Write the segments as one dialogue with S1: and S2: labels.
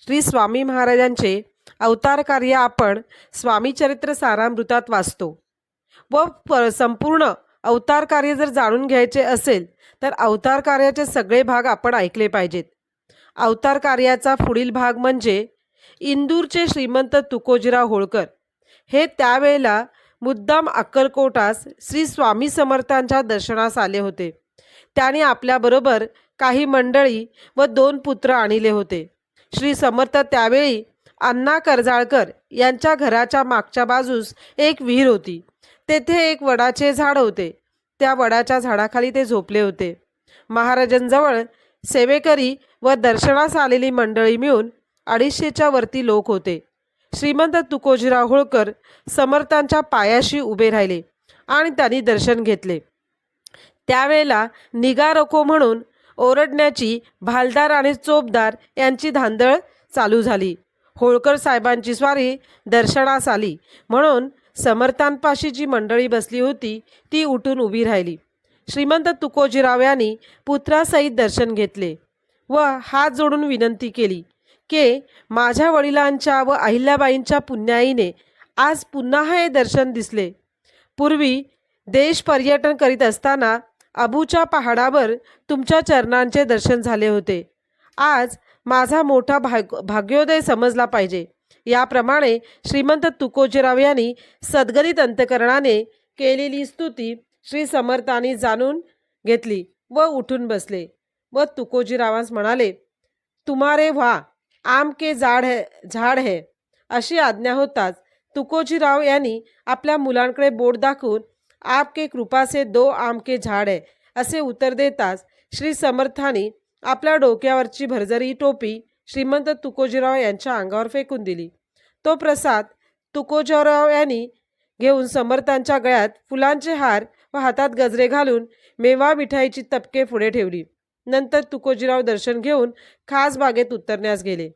S1: श्री स्वामी महाराजांचे अवतार कार्य आपण स्वामी चरित्र सारामृतात वाचतो. व संपूर्ण अवतार कार्य जर जाणून घ्यायचे असेल तर अवतार कार्याचे सगळे भाग आपण ऐकले पाहिजेत. अवतार कार्याचा पुढील भाग म्हणजे इंदूरचे श्रीमंत तुकोजीराव होळकर. हे त्यावेळेला मुद्दाम अक्कलकोटास श्री स्वामी समर्थांच्या दर्शनास आले होते. त्याने आपल्याबरोबर काही मंडळी व दोन पुत्र आणले होते. श्री समर्थ त्यावेळी अण्णा करजाळकर यांच्या घराच्या मागच्या बाजूस एक विहीर होती. तेथे एक वडाचे झाड होते. त्या वडाच्या झाडाखाली ते झोपले होते. महाराजांजवळ सेवेकरी व दर्शनास आलेली मंडळी मिळून अडीचशेच्या वरती लोक होते. श्रीमंत तुकोजीराव होळकर समर्थांच्या पायाशी उभे राहिले आणि त्यांनी दर्शन घेतले. त्यावेळेला निगा रखो म्हणून ओरडण्याची भालदार आणि चोपदार यांची धांदळ चालू झाली. होळकर साहेबांची स्वारी दर्शनास आली. म्हणून समर्थांपाशी जी मंडळी बसली होती ती उठून उभी राहिली. श्रीमंत तुकोजीराव यांनी पुत्रासहित दर्शन घेतले व हात जोडून विनंती केली के माझ्या वडिलांच्या व अहिल्याबाईंच्या पुण्याईने आज पुन्हा हे दर्शन दिसले. पूर्वी देश पर्यटन करीत असताना अबूच्या पहाडावर तुमच्या चरणांचे दर्शन झाले होते. आज माझा मोठा भाग भाग्योदय समजला पाहिजे. याप्रमाणे श्रीमंत तुकोजीराव यांनी सद्गदित अंतकरणाने केलेली स्तुती श्री समर्थांनी जाणून घेतली व उठून बसले व तुकोजीरावांस म्हणाले तुम्हारे व्हा आम के झाड है झाड है. अशी आज्ञा होताच तुकोजीराव यांनी आपल्या मुलांकडे बोट दाखवून आपके कृपा से दो आम के झाड आहे असे उत्तर देताच श्री समर्थांनी आपल्या डोक्यावरची भरजरी टोपी श्रीमंत तुकोजीराव यांच्या अंगावर फेकून दिली. तो प्रसाद तुकोजीराव यांनी घेऊन समर्थांच्या गळ्यात फुलांचे हार व हातात गजरे घालून मेवा मिठाईची तपके पुढे ठेवली. नंतर तुकोजीराव दर्शन घेऊन खास बागेत उतरण्यास गेले.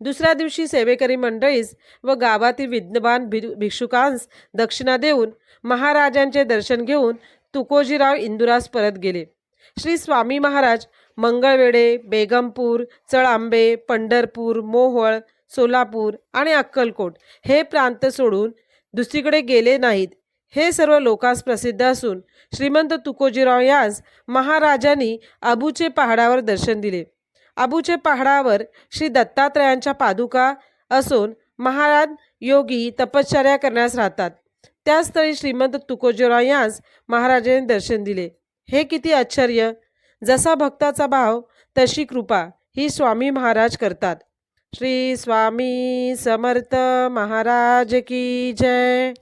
S1: दुसऱ्या दिवशी सेवेकरी मंडळीस व गावातील विद्यमान भिक्षुकांस दक्षिणा देऊन महाराजांचे दर्शन घेऊन तुकोजीराव इंदुरास परत गेले. श्री स्वामी महाराज मंगळवेढे बेगमपूर चळांबे पंढरपूर मोहोळ सोलापूर आणि अक्कलकोट हे प्रांत सोडून दुसरीकडे गेले नाहीत. हे सर्व लोकांस प्रसिद्ध असून श्रीमंत तुकोजीराव यास महाराजांनी अबूचे पहाडावर दर्शन दिले. अबूचे पहाडावर श्री दत्तात्रयांच्या पादुका असून महाराज योगी तपश्चर्या करण्यास राहतात. त्या स्थळी श्रीमंत तुकोजीराव यांस महाराजांनी दर्शन दिले. हे किती आश्चर्य! जसा भक्ताचा भाव तशी कृपा ही स्वामी महाराज करतात. श्री स्वामी समर्थ महाराज की जय!